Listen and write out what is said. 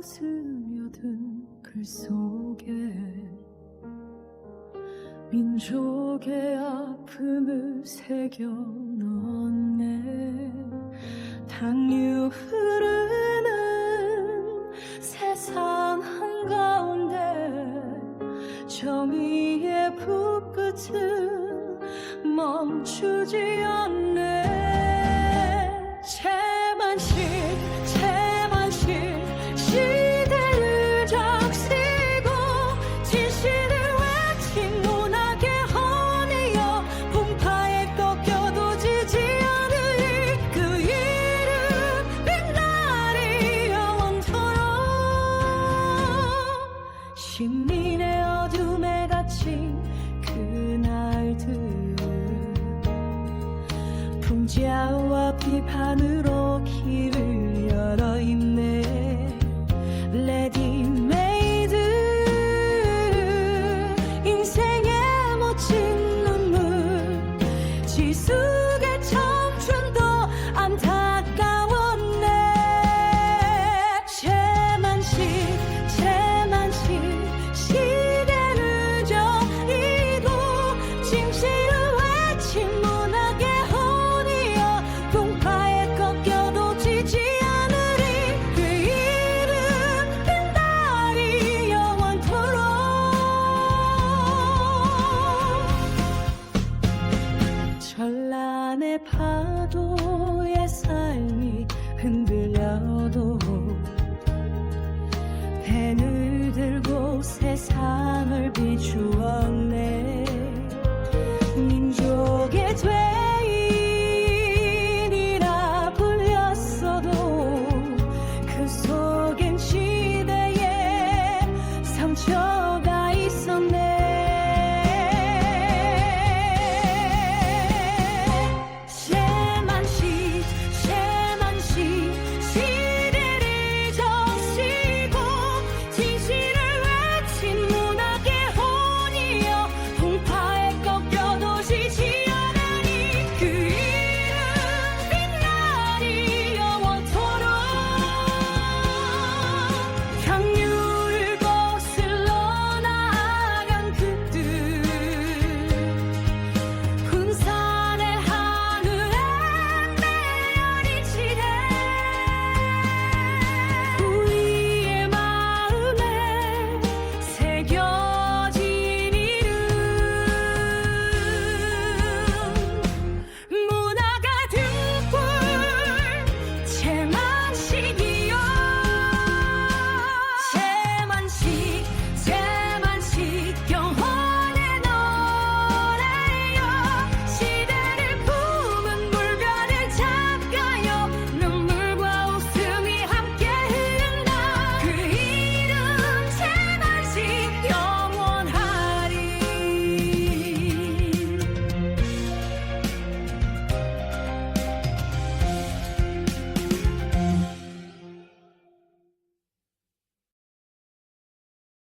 스며든 글 속에 민족의 아픔을 새겨 넣었네. 당류 흐르는 세상 한가운데 정의의 불끝은 멈추지 않네 식민의 어둠에 갇힌 그날들. 풍자와 비판으로 길을 전란의 파도의 삶이 흔들려도 펜을 들고 세상을 비추었네. 민족의 죄인이라 불렸어도 그 속엔 시대의 상처